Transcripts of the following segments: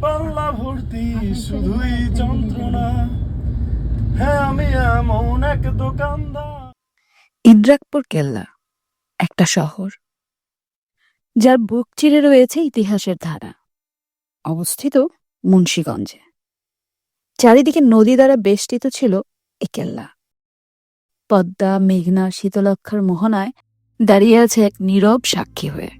পাল্লা ভর্তি, শুধুই যন্ত্রণা। হ্যাঁ আমি এমন এক দোকানদার। ইদ্রাকপুর কেল্লা, একটা শহর, যার বুক চিরে রয়েছে ইতিহাসের ধারা। অবস্থিত মুন্সীগঞ্জে। চারিদিকে নদী দ্বারা বেষ্টিত ছিল এ কেল্লা। পদ্মা, মেঘনা শীতলক্ষার মোহনায় দাঁড়িয়ে আছে এক নীরব সাক্ষী হয়ে।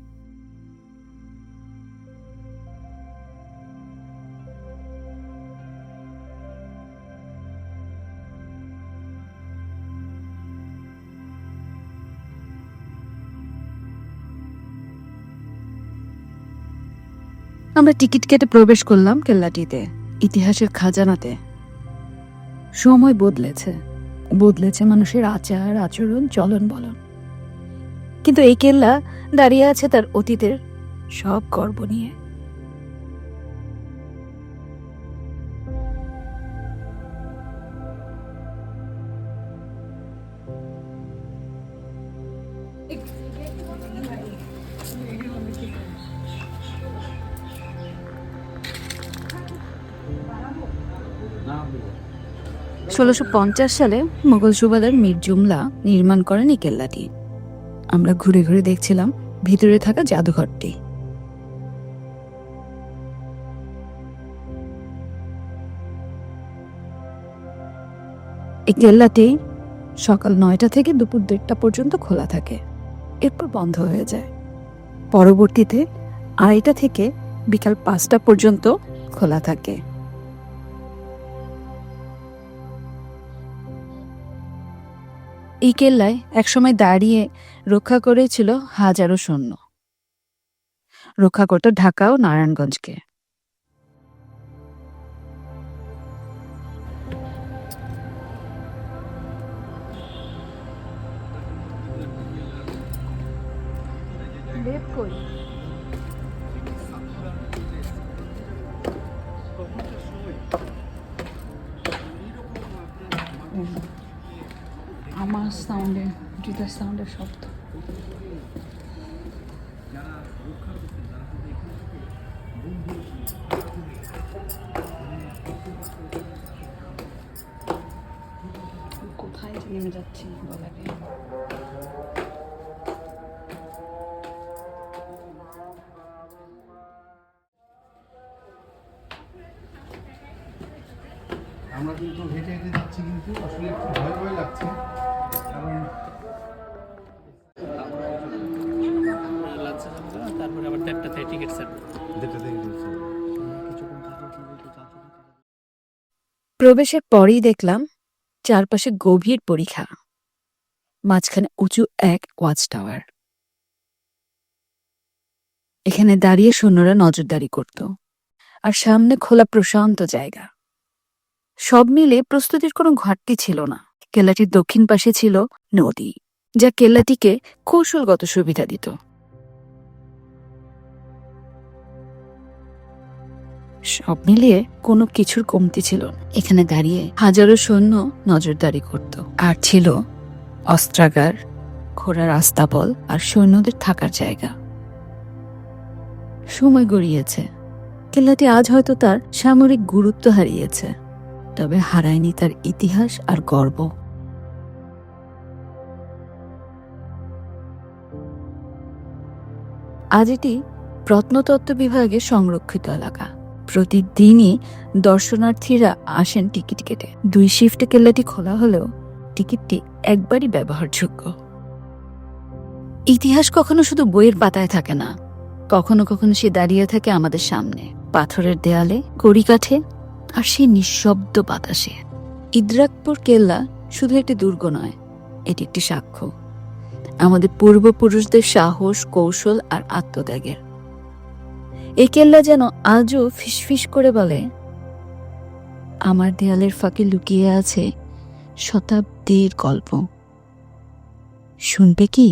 আমরা টিকিট কেটে প্রবেশ করলাম কেল্লাটিতে, ইতিহাসের খাজানাতে। সময় বদলেছে। বদলেছে মানুষের আচার, আচরণ, চলন বলন। কিন্তু এই কেল্লা দাঁড়িয়ে আছে তার অতীতের সব গর্ব নিয়ে। ষোলোশো সালে মোগল সুবাদার মীর জুমলা নির্মাণ করেন এই কেল্লাটি। আমরা ঘুরে ঘুরে দেখছিলাম ভিতরে থাকা জাদুঘরটি। এই কেল্লাটি সকাল নয়টা থেকে দুপুর দেড়টা পর্যন্ত খোলা থাকে। এরপর বন্ধ হয়ে যায়। পরবর্তীতে আড়াইটা থেকে বিকাল পাঁচটা পর্যন্ত খোলা থাকে। এই কেল্লায় একসময় দাঁড়িয়ে রক্ষা করেছিল হাজারো সৈন্য। রক্ষা করত ঢাকা ও নারায়ণগঞ্জকে। আমার সাউন্ডে জুতার সাউন্ডের শব্দ। কোথায় নেমে যাচ্ছি বলাকে আমরা কিন্তু হেঁটে হেঁটে যাচ্ছি কিন্তু আসলে একটু ভয় ভয় লাগছে। প্রবেশের পরেই দেখলাম চারপাশে গভীর পরিখা মাঝখানে উঁচু এক ওয়াচ টাওয়ার। এখানে দাঁড়িয়ে সৈন্যরা নজরদারি করত আর সামনে খোলা প্রশান্ত জায়গা। সব মিলে প্রস্তুতির কোনো ঘাটতি ছিল না। কেল্লাটির দক্ষিণ পাশে ছিল নদী, যা কেল্লাটিকে কৌশলগত সুবিধা দিত। সব মিলিয়ে কোনো কিছুর কমতি ছিল এখানে দাঁড়িয়ে হাজারো সৈন্য নজরদারি করত। আর ছিল অস্ত্রাগার, ঘোড়ার আস্তাবল আর সৈন্যদের থাকার জায়গা। সময় গড়িয়েছে। কেল্লাটি আজ হয়তো তার সামরিক গুরুত্ব হারিয়েছে, তবে হারায়নি তার ইতিহাস আর গর্ব। আজ এটি প্রত্নতত্ত্ব বিভাগে সংরক্ষিত এলাকা। প্রতিদিনই দর্শনার্থীরা আসেন টিকিট কেটে। দুই শিফটে কেল্লাটি খোলা হলেও টিকিটটি একবারই ব্যবহারযোগ্য। ইতিহাস কখনো শুধু বইয়ের পাতায় থাকে না, কখনো কখনো সে দাঁড়িয়ে থাকে আমাদের সামনে, পাথরের দেয়ালে, কড়িকাঠে, আর সেই নিঃশব্দ বাতাসে। ইদ্রাকপুর কেল্লা শুধু একটি দুর্গ নয়, এটি একটি সাক্ষ্য। আমাদের পূর্বপুরুষদের সাহস, কৌশল আর আত্মত্যাগের। এই কেল্লা যেন আজও ফিসফিস করে বলে, আমার দেয়ালের ফাঁকে লুকিয়ে আছে শতাব্দীর গল্প। শুনবে কি?